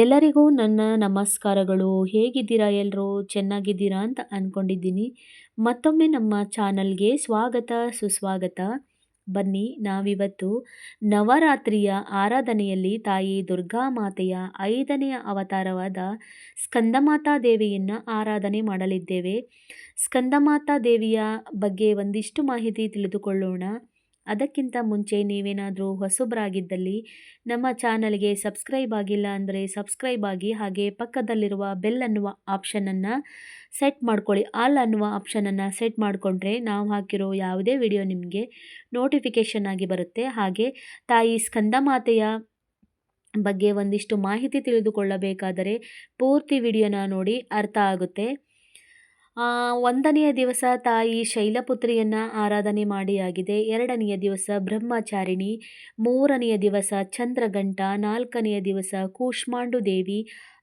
ಎಲ್ಲರಿಗೂ ನನ್ನ ನಮಸ್ಕಾರಗಳು. ಹೇಗಿದ್ದೀರಾ ಎಲ್ಲರೂ ಚೆನ್ನಾಗಿದ್ದೀರಾ ಅಂತ ಅಂದ್ಕೊಂಡಿದ್ದೀನಿ ಮತ್ತೊಮ್ಮೆ ನಮ್ಮ ಚಾನಲ್ಗೆ ಸ್ವಾಗತ, ಸುಸ್ವಾಗತ. ಬನ್ನಿ, ನಾವಿವತ್ತು ನವರಾತ್ರಿಯ ಆರಾಧನೆಯಲ್ಲಿ ತಾಯಿ ದುರ್ಗಾ ಮಾತೆಯ ಐದನೆಯ ಅವತಾರವಾದ ಸ್ಕಂದಮಾತಾ ದೇವಿಯನ್ನು ಆರಾಧನೆ ಮಾಡಲಿದ್ದೇವೆ. ಸ್ಕಂದಮಾತಾ ದೇವಿಯ ಬಗ್ಗೆ ಒಂದಿಷ್ಟು ಮಾಹಿತಿ ತಿಳಿದುಕೊಳ್ಳೋಣ. ಅದಕ್ಕಿಂತ ಮುಂಚೆ ನೀವೇನಾದರೂ ಹೊಸಬರಾಗಿದ್ದಲ್ಲಿ ನಮ್ಮ ಚಾನಲ್ಗೆ ಸಬ್ಸ್ಕ್ರೈಬ್ ಆಗಿಲ್ಲ ಅಂದರೆ ಸಬ್ಸ್ಕ್ರೈಬ್ ಆಗಿ ಹಾಗೆ ಪಕ್ಕದಲ್ಲಿರುವ ಬೆಲ್ ಅನ್ನುವ ಆಪ್ಷನನ್ನು ಸೆಟ್ ಮಾಡ್ಕೊಳ್ಳಿ. ಆಲ್ ಅನ್ನುವ ಆಪ್ಷನನ್ನು ಸೆಟ್ ಮಾಡಿಕೊಂಡ್ರೆ ನಾವು ಹಾಕಿರೋ ಯಾವುದೇ ವಿಡಿಯೋ ನಿಮಗೆ ನೋಟಿಫಿಕೇಷನ್ ಆಗಿ ಬರುತ್ತೆ. ಹಾಗೆ ತಾಯಿ ಸ್ಕಂದಮಾತೆಯ ಬಗ್ಗೆ ಒಂದಿಷ್ಟು ಮಾಹಿತಿ ತಿಳಿದುಕೊಳ್ಳಬೇಕಾದರೆ ಪೂರ್ತಿ ವಿಡಿಯೋನ ನೋಡಿ ಅರ್ಥ ಆಗುತ್ತೆ. ಒಂದನೆಯ ದಿವಸ ತಾಯಿ ಶೈಲಪುತ್ರಿಯನ್ನು ಆರಾಧನೆ ಮಾಡಿಯಾಗಿದೆ ಎರಡನೆಯ ದಿವಸ ಬ್ರಹ್ಮಚಾರಿಣಿ, ಮೂರನೆಯ ದಿವಸ ಚಂದ್ರಗಂಟ ನಾಲ್ಕನೆಯ ದಿವಸ ಕೂಷ್ಮಾಂಡು ದೇವಿ,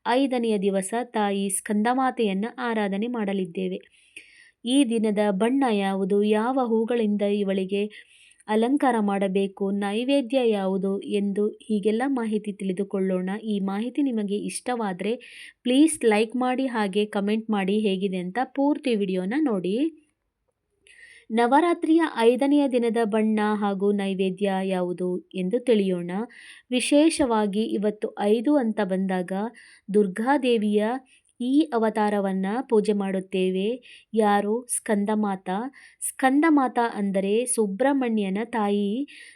ಐದನೆಯ ದಿವಸ ತಾಯಿ ಸ್ಕಂದಮಾತೆಯನ್ನು ಆರಾಧನೆ ಮಾಡಲಿದ್ದೇವೆ. ಈ ದಿನದ ಬಣ್ಣ ಯಾವುದು? ಯಾವ ಹೂಗಳಿಂದ ಇವಳಿಗೆ ಅಲಂಕಾರ ಮಾಡಬೇಕು, ನೈವೇದ್ಯ ಯಾವುದು ಎಂದು ಹೀಗೆಲ್ಲ ಮಾಹಿತಿ ತಿಳಿದುಕೊಳ್ಳೋಣ. ಈ ಮಾಹಿತಿ ನಿಮಗೆ ಇಷ್ಟವಾದರೆ ಪ್ಲೀಸ್ ಲೈಕ್ ಮಾಡಿ ಹಾಗೆ ಕಮೆಂಟ್ ಮಾಡಿ ಹೇಗಿದೆ ಅಂತ ಪೂರ್ತಿ ವಿಡಿಯೋನ ನೋಡಿ. ನವರಾತ್ರಿಯ ಐದನೆಯ ದಿನದ ಬಣ್ಣ ಹಾಗೂ ನೈವೇದ್ಯ ಯಾವುದು ಎಂದು ತಿಳಿಯೋಣ. ವಿಶೇಷವಾಗಿ ಇವತ್ತು ಐದು ಅಂತ ಬಂದಾಗ ದುರ್ಗಾದೇವಿಯ ಈ ಅವತಾರವನ್ನು ಪೂಜೆ ಮಾಡುತ್ತೇವೆ. ಯಾರು? ಸ್ಕಂದಮಾತ. ಸ್ಕಂದಮಾತ ಅಂದರೆ ಸುಬ್ರಹ್ಮಣ್ಯನ ತಾಯಿ.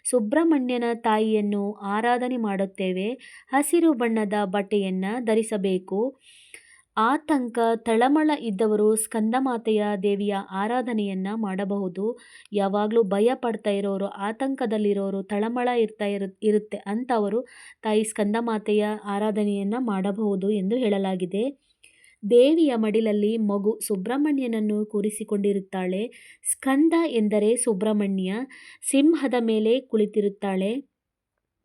ಸುಬ್ರಹ್ಮಣ್ಯನ ತಾಯಿಯನ್ನು ಆರಾಧನೆ ಮಾಡುತ್ತೇವೆ. ಹಸಿರು ಬಣ್ಣದ ಬಟ್ಟೆಯನ್ನು ಧರಿಸಬೇಕು. ಆತಂಕ, ತಳಮಳ ಇದ್ದವರು ಸ್ಕಂದಮಾತೆಯ ದೇವಿಯ ಆರಾಧನೆಯನ್ನು ಮಾಡಬಹುದು. ಯಾವಾಗಲೂ ಭಯ ಪಡ್ತಾ ಇರೋರು, ಆತಂಕದಲ್ಲಿರೋರು, ತಳಮಳ ಇರ್ತಾ ಇರು, ಇರುತ್ತೆ ಅಂಥವರು ತಾಯಿ ಸ್ಕಂದಮಾತೆಯ ಆರಾಧನೆಯನ್ನು ಮಾಡಬಹುದು ಎಂದು ಹೇಳಲಾಗಿದೆ. ದೇವಿಯ ಮಡಿಲಲ್ಲಿ ಮಗು ಸುಬ್ರಹ್ಮಣ್ಯನನ್ನು ಕೂರಿಸಿಕೊಂಡಿರುತ್ತಾಳೆ. ಸ್ಕಂದ ಎಂದರೆ ಸುಬ್ರಹ್ಮಣ್ಯ. ಸಿಂಹದ ಮೇಲೆ ಕುಳಿತಿರುತ್ತಾಳೆ.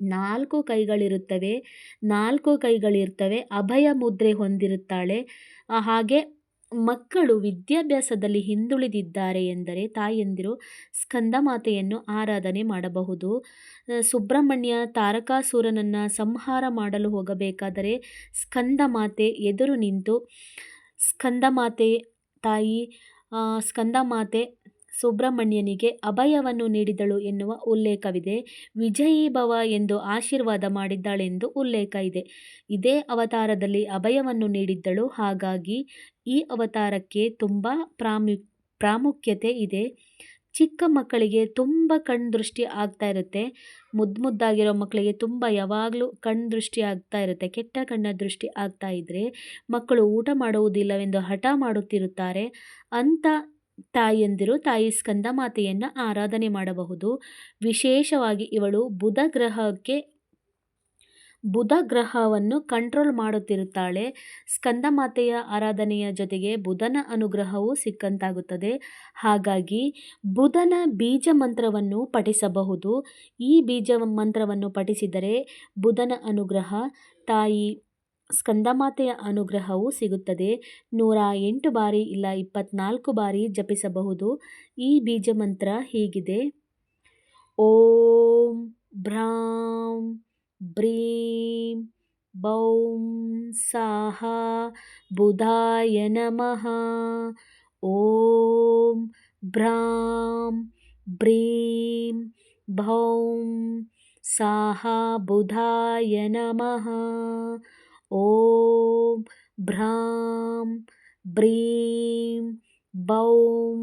ನಾಲ್ಕು ಕೈಗಳಿರುತ್ತವೆ. ನಾಲ್ಕು ಕೈಗಳಿರ್ತವೆ. ಅಭಯ ಮುದ್ರೆ ಹೊಂದಿರುತ್ತಾಳೆ. ಹಾಗೆ ಮಕ್ಕಳು ವಿದ್ಯಾಭ್ಯಾಸದಲ್ಲಿ ಹಿಂದುಳಿದಿದ್ದಾರೆ ಎಂದರೆ ತಾಯಂದಿರು ಸ್ಕಂದಮಾತೆಯನ್ನು ಆರಾಧನೆ ಮಾಡಬಹುದು. ಸುಬ್ರಹ್ಮಣ್ಯ ತಾರಕಾಸುರನನ್ನು ಸಂಹಾರ ಮಾಡಲು ಹೋಗಬೇಕಾದರೆ ಸ್ಕಂದಮಾತೆ ಎದುರು ನಿಂತು, ಸ್ಕಂದಮಾತೆ ತಾಯಿ ಸ್ಕಂದಮಾತೆ ಸುಬ್ರಹ್ಮಣ್ಯನಿಗೆ ಅಭಯವನ್ನು ನೀಡಿದಳು ಎನ್ನುವ ಉಲ್ಲೇಖವಿದೆ. ವಿಜಯೀ ಭವ ಎಂದು ಆಶೀರ್ವಾದ ಮಾಡಿದ್ದಾಳೆಂದು ಉಲ್ಲೇಖ ಇದೆ. ಇದೇ ಅವತಾರದಲ್ಲಿ ಅಭಯವನ್ನು ನೀಡಿದ್ದಳು. ಹಾಗಾಗಿ ಈ ಅವತಾರಕ್ಕೆ ತುಂಬ ಪ್ರಾಮು, ಪ್ರಾಮುಖ್ಯತೆ ಇದೆ. ಚಿಕ್ಕ ಮಕ್ಕಳಿಗೆ ತುಂಬ ಕಣ್ಣು ದೃಷ್ಟಿ ಆಗ್ತಾ ಇರುತ್ತೆ. ಮುದ್ದು ಮುದ್ದಾಗಿರೋ ಮಕ್ಕಳಿಗೆ ತುಂಬ ಯಾವಾಗಲೂ ಕಣ್ಣು ದೃಷ್ಟಿ ಆಗ್ತಾ ಇರುತ್ತೆ. ಕೆಟ್ಟ ಕಣ್ಣ ದೃಷ್ಟಿ ಆಗ್ತಾ ಇದ್ದರೆ ಮಕ್ಕಳು ಊಟ ಮಾಡುವುದಿಲ್ಲವೆಂದು ಹಠ ಮಾಡುತ್ತಿರುತ್ತಾರೆ. ಅಂಥ ತಾಯಿಯಂದಿರು ತಾಯಿ ಸ್ಕಂದ ಮಾತೆಯನ್ನು ಆರಾಧನೆ ಮಾಡಬಹುದು. ವಿಶೇಷವಾಗಿ ಇವಳು ಬುಧ ಗ್ರಹಕ್ಕೆ, ಬುಧ ಗ್ರಹವನ್ನು ಕಂಟ್ರೋಲ್ ಮಾಡುತ್ತಿರುತ್ತಾಳೆ. ಸ್ಕಂದ ಮಾತೆಯ ಆರಾಧನೆಯ ಜೊತೆಗೆ ಬುಧನ ಅನುಗ್ರಹವೂ ಸಿಕ್ಕಂತಾಗುತ್ತದೆ. ಹಾಗಾಗಿ ಬುಧನ ಬೀಜ ಮಂತ್ರವನ್ನು ಪಠಿಸಬಹುದು. ಈ ಬೀಜ ಮಂತ್ರವನ್ನು ಪಠಿಸಿದರೆ ಬುಧನ ಅನುಗ್ರಹ, ತಾಯಿ ಸ್ಕಂದಮಾತೆಯ ಅನುಗ್ರಹವು ಸಿಗುತ್ತದೆ. ನೂರ ಎಂಟು ಬಾರಿ ಇಲ್ಲ ಇಪ್ಪತ್ನಾಲ್ಕು ಬಾರಿ ಜಪಿಸಬಹುದು. ಈ ಬೀಜ ಮಂತ್ರ ಹೀಗಿದೆ. ಓಂ ಭ್ರಾಂ ಬ್ರೀಂ ಬೌಂ ಸಾಹ ಬುಧಾಯ ನಮಃ. ಓಂ ಭ್ರಾಂ ಬ್ರೀಂ ಭೌಂ ಸಾಹ ಬುಧಾಯ ನಮಃ. ಓಂ ಭ್ರಾಂ ಬ್ರೀಂ ಬೌಂ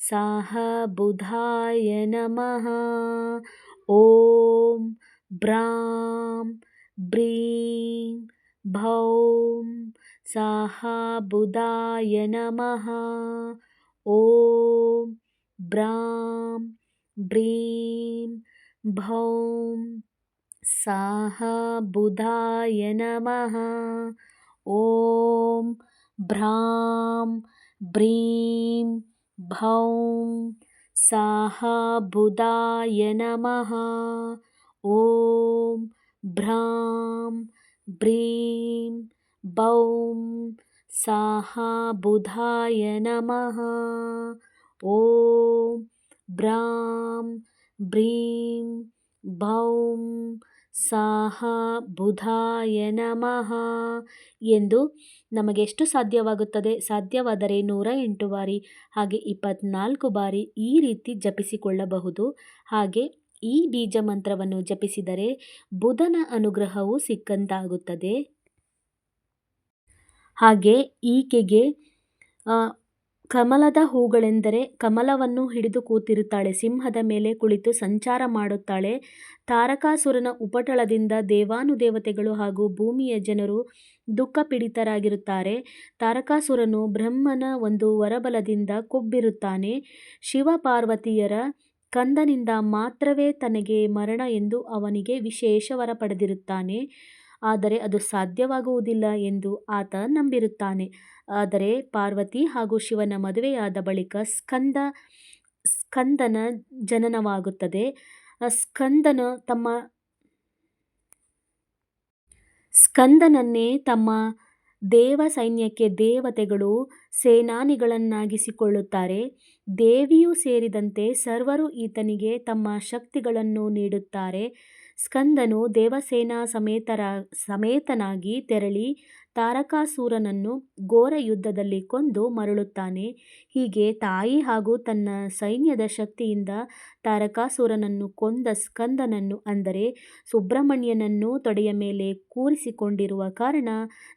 ಸಾಹ ಬುಧಾಯ ನಮಃ ಓಂ ಭ್ರಾಂ ಬ್ರೀಂ ಭೌಂ ಸಾಹ ಬುಧಾಯ ನಮಃ ಓಂ ಭ್ರಾಂ ಬ್ರೀಂ ಭೌಂ ಸಾಹ ಬುಧಾಯ ನಮಃ ಓಂ ಭ್ರಾಂ ಬ್ರೀಂ ಭೌಂ ಸಾಹ ಬುಧಾಯ ನಮಃ ಓಂ ಭ್ರಾಂ ಬ್ರೀಂ ಬೌಂ ಸಾಹ ಬುಧಾಯ ನಮಃ ಓಂ ಭ್ರಾಂ ಬ್ರೀಂ ಭೌಂ ಸಾಹ ಬುಧಾಯ ನಮಃ ಎಂದು ನಮಗೆಷ್ಟು ಸಾಧ್ಯವಾಗುತ್ತದೆ? ಸಾಧ್ಯವಾದರೆ ನೂರ ಎಂಟು ಬಾರಿ, ಹಾಗೆ ಇಪ್ಪತ್ನಾಲ್ಕು ಬಾರಿ ಈ ರೀತಿ ಜಪಿಸಿಕೊಳ್ಳಬಹುದು. ಹಾಗೆ ಈ ಬೀಜ ಮಂತ್ರವನ್ನು ಜಪಿಸಿದರೆ ಬುಧನ ಅನುಗ್ರಹವು ಸಿಕ್ಕಂತಾಗುತ್ತದೆ. ಹಾಗೆ ಈಕೆಗೆ ಕಮಲದ ಹೂಗಳೆಂದರೆ ಕಮಲವನ್ನು ಹಿಡಿದು ಕೂತಿರುತ್ತಾಳೆ, ಸಿಂಹದ ಮೇಲೆ ಕುಳಿತು ಸಂಚಾರ ಮಾಡುತ್ತಾಳೆ. ತಾರಕಾಸುರನ ಉಪಟಳದಿಂದ ದೇವಾನುದೇವತೆಗಳು ಹಾಗೂ ಭೂಮಿಯ ಜನರು ದುಃಖ ಪೀಡಿತರಾಗಿರುತ್ತಾರೆ ತಾರಕಾಸುರನು ಬ್ರಹ್ಮನ ಒಂದು ವರಬಲದಿಂದ ಕೊಬ್ಬಿರುತ್ತಾನೆ. ಶಿವ ಪಾರ್ವತಿಯರ ಕಂದನಿಂದ ಮಾತ್ರವೇ ತನಗೆ ಮರಣ ಎಂದು ಅವನಿಗೆ ವಿಶೇಷ ವರ ಪಡೆದಿರುತ್ತಾನೆ ಆದರೆ ಅದು ಸಾಧ್ಯವಾಗುವುದಿಲ್ಲ ಎಂದು ಆತ ನಂಬಿರುತ್ತಾನೆ. ಆದರೆ ಪಾರ್ವತಿ ಹಾಗೂ ಶಿವನ ಮದುವೆಯಾದ ಬಳಿಕ ಸ್ಕಂದ, ಸ್ಕಂದನ ಜನನವಾಗುತ್ತದೆ. ಸ್ಕಂದನ ತಮ್ಮ, ಸ್ಕಂದನನ್ನೇ ತಮ್ಮ ದೇವ ಸೈನ್ಯಕ್ಕೆ ದೇವತೆಗಳು ಸೇನಾನಿಗಳನ್ನಾಗಿಸಿಕೊಳ್ಳುತ್ತಾರೆ. ದೇವಿಯೂ ಸೇರಿದಂತೆ ಸರ್ವರು ಈತನಿಗೆ ತಮ್ಮ ಶಕ್ತಿಗಳನ್ನು ನೀಡುತ್ತಾರೆ. ಸ್ಕಂದನು ದೇವಸೇನಾ ಸಮೇತರ, ಸಮೇತನಾಗಿ ತೆರಳಿ ತಾರಕಾಸುರನನ್ನು ಘೋರ ಯುದ್ಧದಲ್ಲಿ ಕೊಂದು ಮರಳುತ್ತಾನೆ. ಹೀಗೆ ತಾಯಿ ಹಾಗೂ ತನ್ನ ಸೈನ್ಯದ ಶಕ್ತಿಯಿಂದ ತಾರಕಾಸುರನನ್ನು ಕೊಂದ ಸ್ಕಂದನನ್ನು ಅಂದರೆ ಸುಬ್ರಹ್ಮಣ್ಯನನ್ನು ತೊಡೆಯ ಮೇಲೆ ಕೂರಿಸಿಕೊಂಡಿರುವ ಕಾರಣ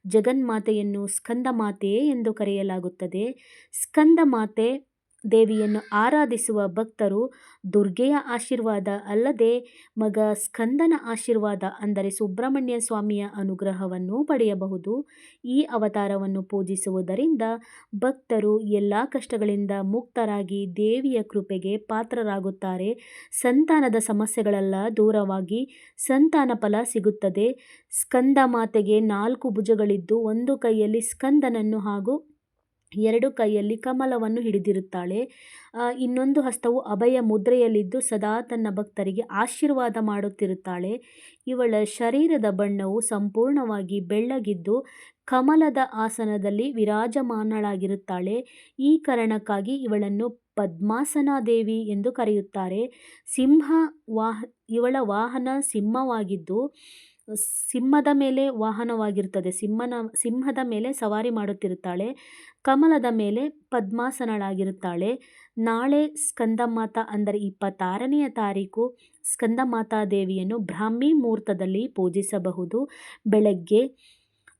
ಜಗನ್ಮಾತೆಯನ್ನು ಸ್ಕಂದಮಾತೆ ಎಂದು ಕರೆಯಲಾಗುತ್ತದೆ. ಸ್ಕಂದಮಾತೆ ದೇವಿಯನ್ನು ಆರಾಧಿಸುವ ಭಕ್ತರು ದುರ್ಗೆಯ ಆಶೀರ್ವಾದ ಅಲ್ಲದೆ ಮಗ ಸ್ಕಂದನ ಆಶೀರ್ವಾದ ಅಂದರೆ ಸುಬ್ರಹ್ಮಣ್ಯ ಸ್ವಾಮಿಯ ಅನುಗ್ರಹವನ್ನು ಪಡೆಯಬಹುದು. ಈ ಅವತಾರವನ್ನು ಪೂಜಿಸುವುದರಿಂದ ಭಕ್ತರು ಎಲ್ಲ ಕಷ್ಟಗಳಿಂದ ಮುಕ್ತರಾಗಿ ದೇವಿಯ ಕೃಪೆಗೆ ಪಾತ್ರರಾಗುತ್ತಾರೆ. ಸಂತಾನದ ಸಮಸ್ಯೆಗಳೆಲ್ಲ ದೂರವಾಗಿ ಸಂತಾನ ಫಲ ಸಿಗುತ್ತದೆ. ಸ್ಕಂದ ಮಾತೆಗೆ ನಾಲ್ಕು ಭುಜಗಳಿದ್ದು ಒಂದು ಕೈಯಲ್ಲಿ ಸ್ಕಂದನನ್ನು ಹಾಗೂ ಎರಡು ಕೈಯಲ್ಲಿ ಕಮಲವನ್ನು ಹಿಡಿದಿರುತ್ತಾಳೆ. ಇನ್ನೊಂದು ಹಸ್ತವು ಅಭಯ ಮುದ್ರೆಯಲ್ಲಿದ್ದು ಸದಾ ತನ್ನ ಭಕ್ತರಿಗೆ ಆಶೀರ್ವಾದ ಮಾಡುತ್ತಿರುತ್ತಾಳೆ. ಇವಳ ಶರೀರದ ಬಣ್ಣವು ಸಂಪೂರ್ಣವಾಗಿ ಬೆಳ್ಳಗಿದ್ದು ಕಮಲದ ಆಸನದಲ್ಲಿ ವಿರಾಜಮಾನಳಾಗಿರುತ್ತಾಳೆ. ಈ ಕಾರಣಕ್ಕಾಗಿ ಇವಳನ್ನು ಪದ್ಮಾಸನ ದೇವಿ ಎಂದು ಕರೆಯುತ್ತಾರೆ. ಸಿಂಹ ವಾಹ, ಇವಳ ವಾಹನ ಸಿಂಹವಾಗಿದ್ದು ಸಿಂಹದ ಮೇಲೆ ವಾಹನವಾಗಿರುತ್ತದೆ ಸಿಂಹನ, ಸಿಂಹದ ಮೇಲೆ ಸವಾರಿ ಮಾಡುತ್ತಿರುತ್ತಾಳೆ. ಕಮಲದ ಮೇಲೆ ಪದ್ಮಾಸನಳಾಗಿರುತ್ತಾಳೆ. ನಾಳೆ ಸ್ಕಂದಮಾತಾ ಅಂದರೆ ಇಪ್ಪತ್ತಾರನೆಯ ತಾರೀಕು ಸ್ಕಂದಮಾತಾ ದೇವಿಯನ್ನು ಬ್ರಾಹ್ಮಿ ಮುಹೂರ್ತದಲ್ಲಿ ಪೂಜಿಸಬಹುದು. ಬೆಳಗ್ಗೆ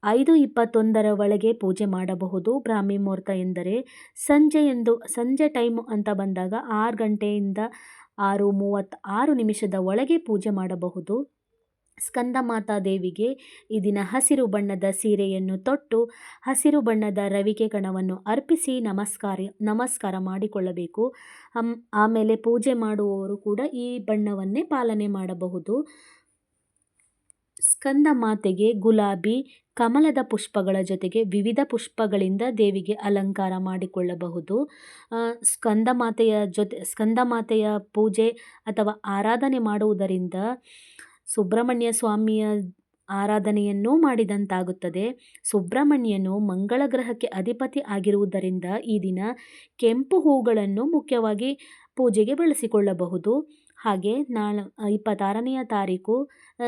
ಐದು ಇಪ್ಪತ್ತೊಂದರ ಒಳಗೆ ಪೂಜೆ ಮಾಡಬಹುದು. ಬ್ರಾಹ್ಮಿ ಮುಹೂರ್ತ ಎಂದರೆ ಸಂಜೆ ಎಂದು, ಸಂಜೆ ಟೈಮು ಅಂತ ಬಂದಾಗ ಆರು ಗಂಟೆಯಿಂದ ಆರು ಮೂವತ್ತ ಆರು ನಿಮಿಷದ ಒಳಗೆ ಪೂಜೆ ಮಾಡಬಹುದು. ಸ್ಕಂದಮಾತಾ ದೇವಿಗೆ ಈ ದಿನ ಹಸಿರು ಬಣ್ಣದ ಸೀರೆಯನ್ನು ತೊಟ್ಟು ಹಸಿರು ಬಣ್ಣದ ರವಿಕೆ ಕಣವನ್ನು ಅರ್ಪಿಸಿ ನಮಸ್ಕಾರ ನಮಸ್ಕಾರ ಮಾಡಿಕೊಳ್ಳಬೇಕು. ಆಮೇಲೆ ಪೂಜೆ ಮಾಡುವವರು ಕೂಡ ಈ ಬಣ್ಣವನ್ನೇ ಪಾಲನೆ ಮಾಡಬಹುದು. ಸ್ಕಂದ ಮಾತೆಗೆ ಗುಲಾಬಿ, ಕಮಲದ ಪುಷ್ಪಗಳ ಜೊತೆಗೆ ವಿವಿಧ ಪುಷ್ಪಗಳಿಂದ ದೇವಿಗೆ ಅಲಂಕಾರ ಮಾಡಿಕೊಳ್ಳಬಹುದು. ಸ್ಕಂದ ಮಾತೆಯ ಜೊತೆ ಸ್ಕಂದ ಮಾತೆಯ ಪೂಜೆ ಅಥವಾ ಆರಾಧನೆ ಮಾಡುವುದರಿಂದ ಸುಬ್ರಹ್ಮಣ್ಯ ಸ್ವಾಮಿಯ ಆರಾಧನೆಯನ್ನೂ ಮಾಡಿದಂತಾಗುತ್ತದೆ. ಸುಬ್ರಹ್ಮಣ್ಯನು ಮಂಗಳ ಗ್ರಹಕ್ಕೆ ಅಧಿಪತಿ ಆಗಿರುವುದರಿಂದ ಈ ದಿನ ಕೆಂಪು ಹೂಗಳನ್ನು ಮುಖ್ಯವಾಗಿ ಪೂಜೆಗೆ ಬಳಸಿಕೊಳ್ಳಬಹುದು. ಹಾಗೆ ನಾಳ ಇಪ್ಪತ್ತಾರನೆಯ ತಾರೀಕು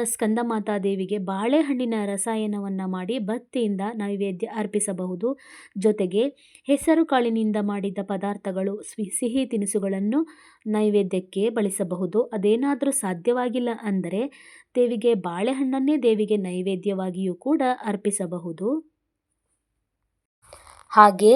ಸ್ಕಂದಮಾತಾ ದೇವಿಗೆ ಬಾಳೆಹಣ್ಣಿನ ರಸಾಯನವನ್ನು ಮಾಡಿ ಭಕ್ತಿಯಿಂದ ನೈವೇದ್ಯ ಅರ್ಪಿಸಬಹುದು. ಜೊತೆಗೆ ಹೆಸರು ಕಾಳಿನಿಂದ ಮಾಡಿದ ಪದಾರ್ಥಗಳು ಸಿಹಿ ತಿನಿಸುಗಳನ್ನು ನೈವೇದ್ಯಕ್ಕೆ ಬಳಸಬಹುದು. ಅದೇನಾದರೂ ಸಾಧ್ಯವಾಗಿಲ್ಲ ಅಂದರೆ ದೇವಿಗೆ ಬಾಳೆಹಣ್ಣನ್ನೇ ದೇವಿಗೆ ನೈವೇದ್ಯವಾಗಿಯೂ ಕೂಡ ಅರ್ಪಿಸಬಹುದು. ಹಾಗೆ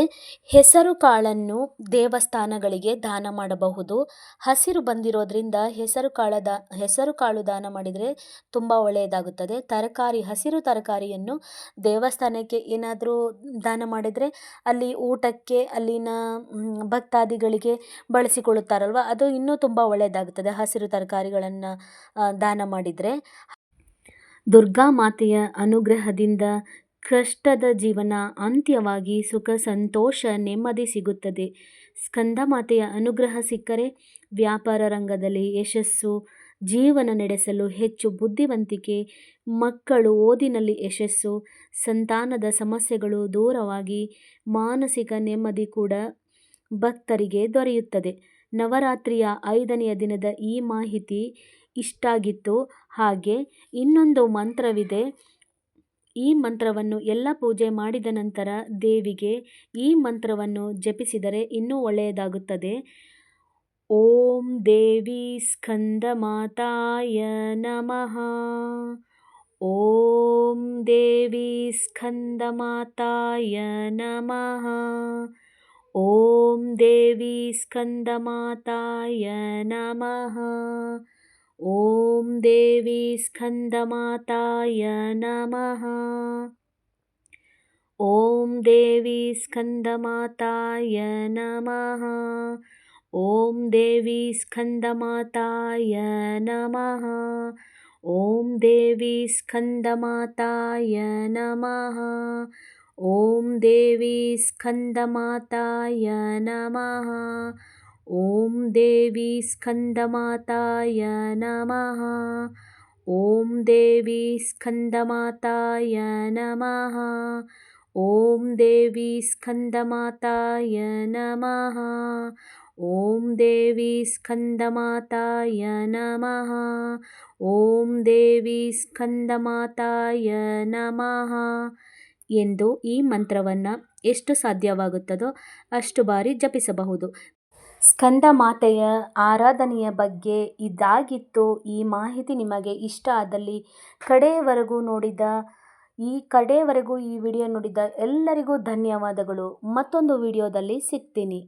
ಹೆಸರು ಕಾಳನ್ನು ದೇವಸ್ಥಾನಗಳಿಗೆ ದಾನ ಮಾಡಬಹುದು. ಹಸಿರು ಬಂದಿರೋದ್ರಿಂದ ಹೆಸರು ಕಾಳದ, ಹೆಸರು ಕಾಳು ದಾನ ಮಾಡಿದರೆ ತುಂಬ ಒಳ್ಳೆಯದಾಗುತ್ತದೆ. ತರಕಾರಿ, ಹಸಿರು ತರಕಾರಿಯನ್ನು ದೇವಸ್ಥಾನಕ್ಕೆ ಏನಾದರೂ ದಾನ ಮಾಡಿದರೆ ಅಲ್ಲಿ ಊಟಕ್ಕೆ, ಅಲ್ಲಿನ ಭಕ್ತಾದಿಗಳಿಗೆ ಬಳಸಿಕೊಳ್ಳುತ್ತಾರಲ್ವ? ಅದು ಇನ್ನೂ ತುಂಬ ಒಳ್ಳೆಯದಾಗುತ್ತದೆ ಹಸಿರು ತರಕಾರಿಗಳನ್ನು ದಾನ ಮಾಡಿದರೆ. ದುರ್ಗಾ ಮಾತೆಯ ಅನುಗ್ರಹದಿಂದ ಕಷ್ಟದ ಜೀವನ ಅಂತ್ಯವಾಗಿ ಸುಖ, ಸಂತೋಷ, ನೆಮ್ಮದಿ ಸಿಗುತ್ತದೆ. ಸ್ಕಂದಮಾತೆಯ ಅನುಗ್ರಹ ಸಿಕ್ಕರೆ ವ್ಯಾಪಾರ ರಂಗದಲ್ಲಿ ಯಶಸ್ಸು, ಜೀವನ ನಡೆಸಲು ಹೆಚ್ಚು ಬುದ್ಧಿವಂತಿಕೆ, ಮಕ್ಕಳು ಓದಿನಲ್ಲಿ ಯಶಸ್ಸು, ಸಂತಾನದ ಸಮಸ್ಯೆಗಳು ದೂರವಾಗಿ ಮಾನಸಿಕ ನೆಮ್ಮದಿ ಕೂಡ ಭಕ್ತರಿಗೆ ದೊರೆಯುತ್ತದೆ. ನವರಾತ್ರಿಯ ಐದನೆಯ ದಿನದ ಈ ಮಾಹಿತಿ ಇಷ್ಟಾಗಿತ್ತು. ಹಾಗೆ ಇನ್ನೊಂದು ಮಂತ್ರವಿದೆ. ಈ ಮಂತ್ರವನ್ನು ಎಲ್ಲ ಪೂಜೆ ಮಾಡಿದ ನಂತರ ದೇವಿಗೆ ಈ ಮಂತ್ರವನ್ನು ಜಪಿಸಿದರೆ ಇನ್ನೂ ಒಳ್ಳೆಯದಾಗುತ್ತದೆ. ಓಂ ದೇವಿ ಸ್ಕಂದ ಮಾತಾಯ ನಮಃ. ಓಂ ದೇವಿ ಸ್ಕಂದ ಮಾತಾಯ ನಮಃ. ಓಂ ದೇವಿ ಸ್ಕಂದ ಮಾತಾಯ ನಮಃ. ॐ देवी स्कन्दमाताय नमः। ॐ देवी स्कन्दमाताय नमः। ॐ देवी स्कन्दमाताय नमः। ॐ देवी स्कन्दमाताय नमः। ॐ देवी स्कन्दमाताय नमः। ಓಂ ದೇವಿ ಸ್ಕಂದಮಾತಾಯ ನಮಃ ಓಂ ದೇವಿ ಸ್ಕಂದಮಾತಾಯ ನಮಃ ಓಂ ದೇವಿ ಸ್ಕಂದಮಾತಾಯ ನಮಃ ಓಂ ದೇವಿ ಸ್ಕಂದಮಾತಾಯ ನಮಃ ಓಂ ದೇವಿ ಸ್ಕಂದಮಾತಾಯ ನಮಃ ಎಂದು ಈ ಮಂತ್ರವನ್ನು ಎಷ್ಟು ಸಾಧ್ಯವಾಗುತ್ತದೋ ಅಷ್ಟು ಬಾರಿ ಜಪಿಸಬಹುದು. ಸ್ಕಂದ ಮಾತೆಯ ಆರಾಧನೆಯ ಬಗ್ಗೆ ಇದಾಗಿತ್ತು. ಈ ಮಾಹಿತಿ ನಿಮಗೆ ಇಷ್ಟ ಆದಲ್ಲಿ ಕಡೆಯವರೆಗೂ ನೋಡಿದ ಈ ಕಡೆಯವರೆಗೂ ಈ ವಿಡಿಯೋ ನೋಡಿದ ಎಲ್ಲರಿಗೂ ಧನ್ಯವಾದಗಳು. ಮತ್ತೊಂದು ವಿಡಿಯೋದಲ್ಲಿ ಸಿಗ್ತೀನಿ.